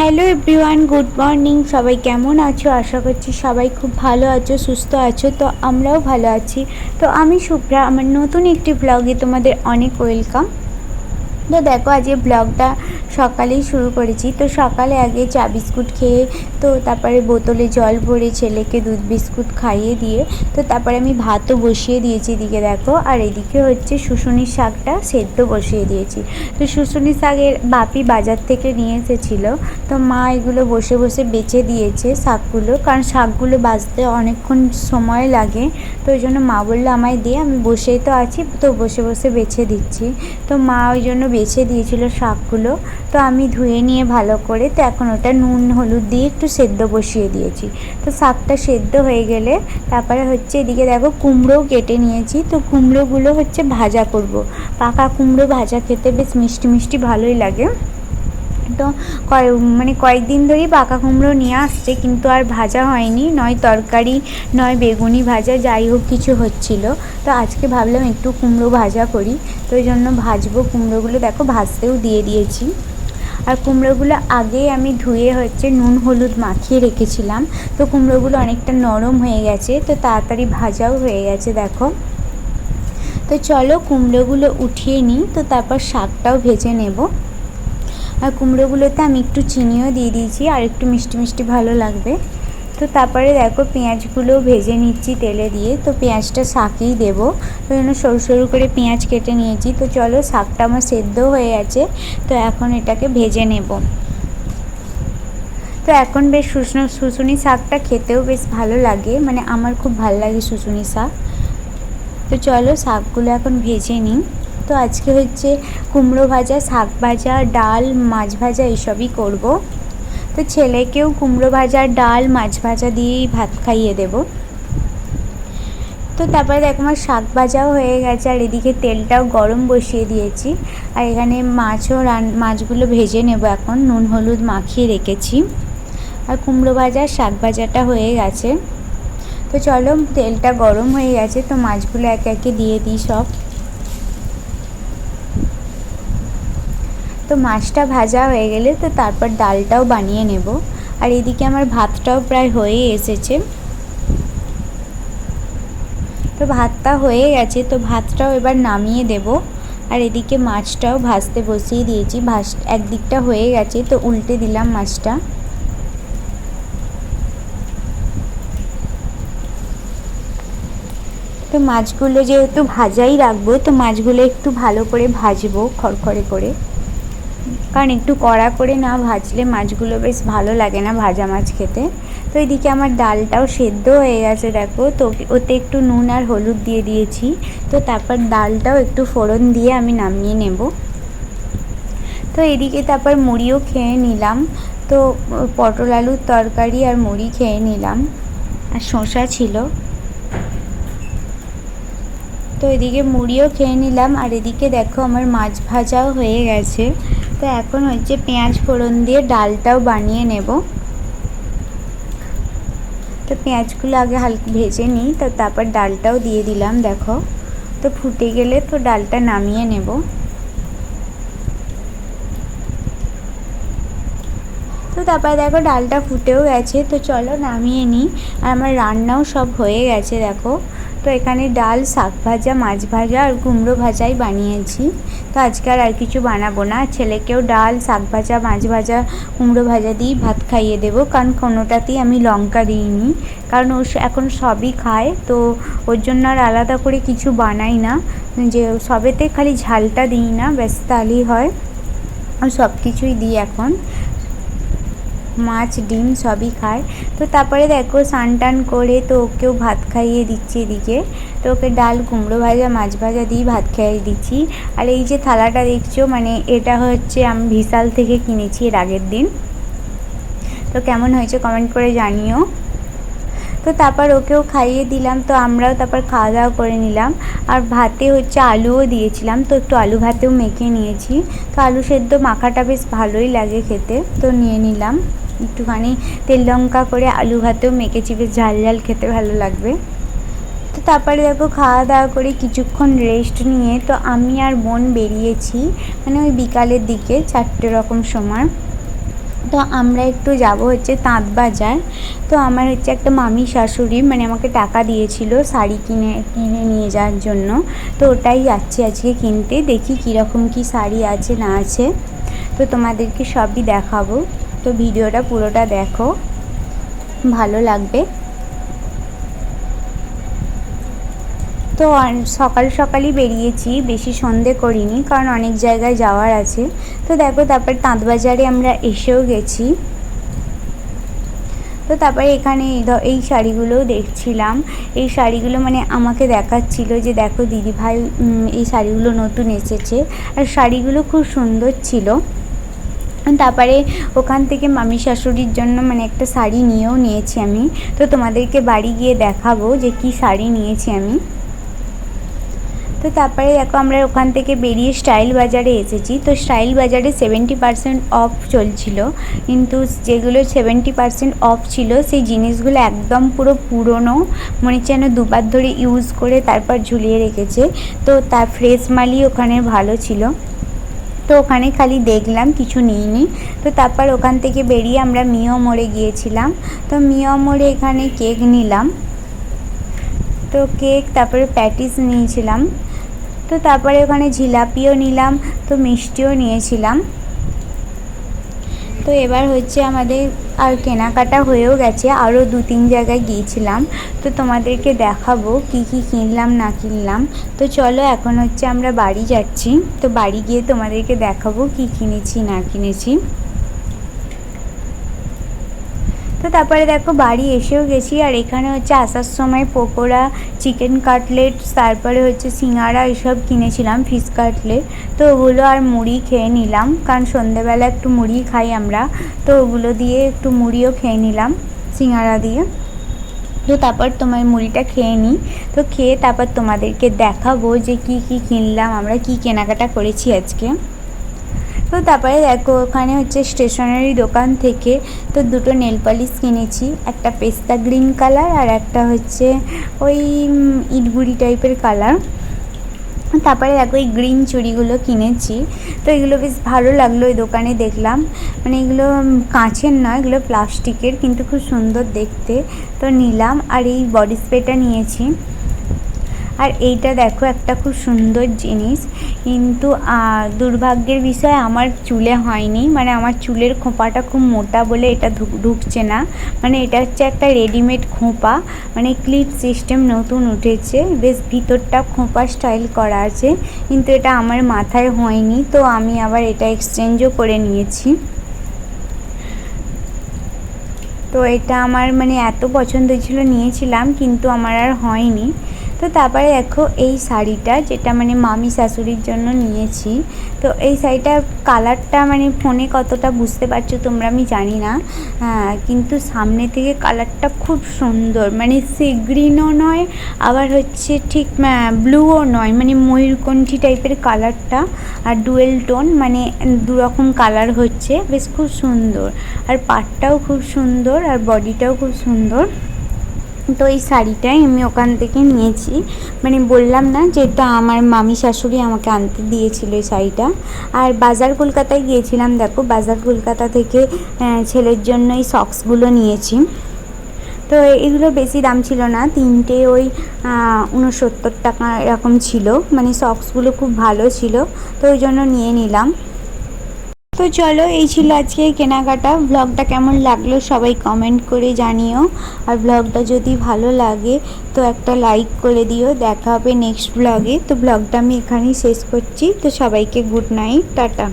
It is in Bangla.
Hello everyone, good morning. সবাই কেমন আছো? আশা করছি সবাই খুব ভালো আছো, সুস্থ আছো। তো আমরাও ভালো আছি। তো আমি শুভ্রা আমার নতুন একটি ব্লগে তোমাদের অনেক ওয়েলকাম তো দেখো, আজকে ব্লগটা সকালেই শুরু করেছি। তো সকালে আগে চা বিস্কুট খেয়ে, তো তারপরে বোতলে জল ভরে ছেলেকে দুধ বিস্কুট খাইয়ে দিয়ে, তো তারপরে আমি ভাতও বসিয়ে দিয়েছি এদিকে দেখো। আর এদিকে হচ্ছে শুশুনির শাকটা সেদ্ধ বসিয়ে দিয়েছি। তো শুশুনি শাকের বাপি বাজার থেকে নিয়ে এসেছিল। তো মা এগুলো বসে বসে বেছে দিয়েছে শাকগুলো, কারণ শাকগুলো বাজতে অনেকক্ষণ সময় লাগে। তো ওই জন্য মা বলল, আমায় দিয়ে আমি বসেই তো আছি, তো বসে বসে বেছে দিচ্ছি। তো মা ওই জন্য বেছে দিয়েছিল শাকগুলো। তো আমি ধুয়ে নিয়ে ভালো করে, তো এখন ওটা নুন, হলুদ দিয়ে একটু সেদ্ধ বসিয়ে দিয়েছি। তো শাকটা সেদ্ধ হয়ে গেলে তারপরে হচ্ছে এদিকে দেখো কুমড়োও কেটে নিয়েছি। তো কুমড়োগুলো হচ্ছে ভাজা করব। পাকা কুমড়ো ভাজা খেতে বেশ মিষ্টি মিষ্টি ভালোই লাগে। তো মানে কয়েকদিন ধরেই পাকা কুমড়ো নিয়ে আসছে, কিন্তু আর ভাজা হয়নি। নয় তরকারি, নয় বেগুনি ভাজা, যাই হোক কিছু হচ্ছিল। তো আজকে ভাবলাম একটু কুমড়ো ভাজা করি। তো ওই জন্য ভাজবো কুমড়োগুলো। দেখো ভাজতেও দিয়ে দিয়েছি। আর কুমড়োগুলো আগেই আমি ধুয়ে হচ্ছে নুন, হলুদ মাখিয়ে রেখেছিলাম। তো কুমড়োগুলো অনেকটা নরম হয়ে গেছে, তো তাড়াতাড়ি ভাজাও হয়ে গেছে, দেখো। তো চলো কুমড়োগুলো উঠিয়ে নিই, তো তারপর শাকটাও ভেজে নেব। আর কুমড়োগুলোতে আমি একটু চিনিও দিয়ে দিয়েছি, আর একটু মিষ্টি মিষ্টি ভালো লাগবে। তো তারপরে দেখো পেঁয়াজগুলো ভেজে নিচ্ছি তেলে দিয়ে। তো পেঁয়াজটা শাকেই দেবো। তো জন্য সরু সরু করে পেঁয়াজ কেটে নিয়েছি। তো চলো শাকটা আমার সেদ্ধ হয়ে গেছে। তো এখন এটাকে ভেজে নেব। তো এখন বেশ শুষ্ণ শুশুনি শাকটা খেতেও বেশ ভালো লাগে। মানে আমার খুব ভালো লাগে শুশুনি শাক। তো চলো শাকগুলো এখন ভেজে নিই। তো আজকে হচ্ছে কুমড়ো ভাজা, শাক ভাজা, ডাল, মাছ ভাজা, এইসবই করব। তো ছেলেকেও কুমড়ো ভাজা, ডাল, মাছ ভাজা দিয়েই ভাত খাইয়ে দেব। তো তারপরে দেখো আমার শাক ভাজাও হয়ে গেছে, আর এদিকে তেলটাও গরম বসিয়ে দিয়েছি। আর এখানে মাছও রান, মাছগুলো ভেজে নেব এখন, নুন, হলুদ মাখিয়ে রেখেছি। আর কুমড়ো ভাজা, শাক ভাজাটা হয়ে গেছে। তো চলো, তেলটা গরম হয়ে গেছে, তো মাছগুলো একে একে দিয়ে দিই সব। তো মাছটা ভাজা হয়ে গেলে তো তারপর ডালটাও বানিয়ে নেব। আর এদিকে আমার ভাতটাও প্রায় হয়ে এসেছে। তো ভাতটা হয়ে গেছে, তো ভাতটাও এবার নামিয়ে দেব। আর এদিকে মাছটাও ভাজতে বসিয়ে দিয়েছি। ভাজ, একদিকটা হয়ে গেছে, তো উল্টে দিলাম মাছটা। তো মাছগুলো যেহেতু ভাজাই রাখব, তো মাছগুলো একটু ভালো করে ভাজবো, খড়খড়ে করে। কারণ একটু কড়া করে না ভাজলে মাছগুলো বেশ ভালো লাগে না ভাজা মাছ খেতে। তো এদিকে আমার ডালটাও সেদ্ধ হয়ে গেছে, দেখো। তো ওতে একটু নুন আর হলুদ দিয়ে দিয়েছি। তো তারপর ডালটাও একটু ফোড়ন দিয়ে আমি নামিয়ে নেব। তো এদিকে তারপর মুড়িও খেয়ে নিলাম। তো পটল আলুর তরকারি আর মুড়ি খেয়ে নিলাম। আর শসা ছিল। তো এদিকে মুড়িও খেয়ে নিলাম। আর এদিকে দেখো আমার মাছ ভাজাও হয়ে গেছে। তো এখন হচ্ছে পেঁয়াজ ফোড়ন দিয়ে ডালটাও বানিয়ে নেব। তো পেঁয়াজগুলো আগে হালকা, ভেজে নিই, তো তারপর ডালটাও দিয়ে দিলাম, দেখো। তো ফুটে গেলে তো ডালটা নামিয়ে নেব। তো তারপর দেখো ডালটা ফুটেও গেছে, তো চলো নামিয়ে নিই। আর আমার রান্নাও সব হয়ে গেছে, দেখো। তো এখানে ডাল, শাক ভাজা, মাছ ভাজা আর কুমড়ো ভাজাই বানিয়েছি। তো আজকে আর কিছু বানাবো না। ছেলেকেও ডাল, শাক ভাজা, মাছ ভাজা, কুমড়ো ভাজা দিয়েই ভাত খাইয়ে দেবো। কারণ কোনোটাতেই আমি লঙ্কা দিইনি। কারণ ও এখন সবই খায়। তো ওর জন্য আর আলাদা করে কিছু বানাই না। যে সবেতে খালি ঝালটা দিই না। ব্যাস তাহলেই হয়। সব কিছুই দিই এখন। মাছ, ডিম সবই খায়। তো তারপরে দেখো স্নান টান করে তো ওকেও ভাত খাইয়ে দিচ্ছি এদিকে। তো ওকে ডাল, কুমড়ো ভাজা, মাছ ভাজা দিয়ে ভাত খাইয়ে দিচ্ছি। আর এই যে থালাটা দেখছ মানে এটা হচ্ছে আমি ভিশাল থেকে কিনেছি এর আগের দিন। তো কেমন হয়েছে কমেন্ট করে জানিও। তো তারপর ওকেও খাইয়ে দিলাম, তো আমরাও তারপর খাওয়া দাওয়া করে নিলাম। আর ভাতে হচ্ছে আলুও দিয়েছিলাম, তো একটু আলু ভাতেও মেখে নিয়েছি। তো আলু সেদ্ধ মাখাটা বেশ ভালোই লাগে খেতে, তো নিয়ে নিলাম। একটুখানি তেল লঙ্কা করে আলু ভাতেও মেখেছি বেশ ঝাল ঝাল খেতে ভালো লাগবে। তো তারপরে দেখো খাওয়া দাওয়া করে কিছুক্ষণ রেস্ট নিয়ে তো আমি আর বোন বেরিয়েছি মানে ওই বিকালের দিকে চারটে রকম সময়। তো আমরা একটু যাব হচ্ছে তাঁত বাজার। তো আমার হচ্ছে একটা মামি শাশুড়ি মানে আমাকে টাকা দিয়েছিল শাড়ি কিনে কিনে নিয়ে যাওয়ার জন্য। তো ওটাই যাচ্ছি আজকে কিনতে, দেখি কীরকম কী শাড়ি আছে না আছে। তো তোমাদেরকে সবই দেখাবো। তো ভিডিওটা পুরোটা দেখো। ভালো লাগবে। তো সকাল সকালই বেরিয়েছি, বেশি সন্ধে করিনি, কারণ অনেক জায়গায় যাওয়ার আছে। তো দেখো, তারপর তাঁতবাজারে আমরা এসেও গেছি। তো তারপরে এখানে এই শাড়িগুলোও দেখছিলাম। এই শাড়িগুলো মানে আমাকে দেখাচ্ছিল যে, দেখো দিদিভাই এই শাড়িগুলো নতুন এসেছে। আর শাড়িগুলো খুব সুন্দর ছিল। তারপরে ওখান থেকে মামি শাশুড়ির জন্য মানে একটা শাড়ি নিয়েও নিয়েছি আমি। তো তোমাদেরকে বাড়ি গিয়ে দেখাবো যে কি শাড়ি নিয়েছি আমি। তো তারপরে দেখো আমরা ওখান থেকে বেরিয়ে স্টাইল বাজারে এসেছি। তো স্টাইল বাজারে সেভেন্টি পার্সেন্ট অফ চলছিল। কিন্তু যেগুলো সেভেন্টি পার্সেন্ট অফ ছিল, সেই জিনিসগুলো একদম পুরো পুরনো, মনে হচ্ছে যেন দুবার ধরে ইউজ করে তারপর ঝুলিয়ে রেখেছে। তো তার ফ্রেশ মালই ওখানে ভালো ছিল। তো ওখানে খালি দেখলাম, কিছু নিইনি। তো তারপর ওখান থেকে বেরিয়ে আমরা মিও মোড়ে গিয়েছিলাম। তো মিও মোড়ে এখানে কেক নিলাম। তো কেক, তারপরে প্যাটিস নিয়েছিলাম। তো তারপরে ওখানে জিলাপিও নিলাম, তো মিষ্টিও নিয়েছিলাম। তো এবার হচ্ছে আমাদের আর কেনাকাটা হয়েও গেছে, আরও দু তিন জায়গায় গিয়েছিলাম। তো তোমাদেরকে দেখাবো কি কি কিনলাম, না কিনলাম। তো চলো এখন হচ্ছে আমরা বাড়ি যাচ্ছি। তো বাড়ি গিয়ে তোমাদেরকে দেখাবো কি কিনেছি, না কিনেছি। তো তারপরে দেখো বাড়ি এসেও গেছি, আর এখানে হচ্ছে আসার সময় পকোড়া চিকেন কাটলেট তারপরে হচ্ছে সিঙ্গারা এসব কিনেছিলাম ফিশ কাটলেট তো ওগুলো আর মুড়ি খেয়ে নিলাম, কারণ সন্ধেবেলা একটু মুড়ি খাই আমরা। তো ওগুলো দিয়ে একটু মুড়িও খেয়ে নিলাম, সিঙ্গারা দিয়ে। তো তারপর তোমার মুড়িটা খেয়ে নিই। তো খেয়ে তারপর তোমাদেরকে দেখাবো যে কি কি কিনলাম, আমরা কি কেনাকাটা করেছি আজকে। তো তারপরে দেখো, ওখানে হচ্ছে স্টেশনারি দোকান থেকে তো দুটো নেল পালিশ কিনেছি। একটা পেস্তা গ্রিন কালার আর একটা হচ্ছে ওই ইটগুড়ি টাইপের কালার তারপরে দেখো, এই গ্রিন চুড়িগুলো কিনেছি। তো এগুলো বেশ ভালো লাগল ওই দোকানে দেখলাম। মানে এগুলো কাঁচের নয় এগুলো প্লাস্টিকের কিন্তু খুব সুন্দর দেখতে। তো নিলাম আর এই বডি স্প্রেটা নিয়েছি। আর এইটা দেখো একটা খুব সুন্দর জিনিস। কিন্তু দুর্ভাগ্যের বিষয় আমার চুলে হয়নি। মানে আমার চুলের খোঁপাটা খুব মোটা বলে এটা ঢুকছে না। মানে এটা হচ্ছে একটা রেডিমেড খোঁপা। মানে ক্লিপ সিস্টেম নতুন উঠেছে। বেশ ভিতরটা খোঁপা স্টাইল করা আছে। কিন্তু এটা আমার মাথায় হয়নি। তো আমি আবার এটা এক্সচেঞ্জও করে নিয়েছি। তো এটা আমার মানে এত পছন্দ ছিল নিয়েছিলাম। কিন্তু আমার আর হয়নি। তো তারপরে দেখো এই শাড়িটা যেটা মানে মামি শাশুড়ির জন্য নিয়েছি। তো এই শাড়িটার কালারটা মানে ফোনে কতটা বুঝতে পারছ তোমরা আমি জানি না। হ্যাঁ, কিন্তু সামনে থেকে কালারটা খুব সুন্দর। মানে সি গ্রিনও নয় আবার হচ্ছে ঠিক ব্লুও নয়। মানে ময়ূরকণ্ঠী টাইপের কালারটা আর ডুয়েল টোন মানে দুরকম কালার হচ্ছে। বেশ খুব সুন্দর। আর পাটটাও খুব সুন্দর আর বডিটাও খুব সুন্দর। তো এই শাড়িটাই আমি ওখান থেকে নিয়েছি। মানে বললাম না যেটা আমার মামি শাশুড়ি আমাকে আনতে দিয়েছিল এই শাড়িটা। আর বাজার কলকাতায় গিয়েছিলাম, দেখো বাজার কলকাতা থেকে ছেলের জন্য এই সক্সগুলো নিয়েছি। তো এগুলো বেশি দাম ছিল না, তিনটে ওই উনসত্তর টাকা এরকম ছিল। মানে সক্সগুলো খুব ভালো ছিল, তো ওই জন্য নিয়ে নিলাম। তো চলো, এই ছিল আজকে কেনাকাটা। ব্লগটা কেমন লাগল সবাই কমেন্ট করে জানিও। আর ব্লগটা যদি ভালো লাগে, তো একটা লাইক করে দিও। দেখা হবে নেক্সট ব্লগে তো ব্লগটা আমি এখানেই শেষ করছি। তো সবাইকে গুড নাইট টাটা।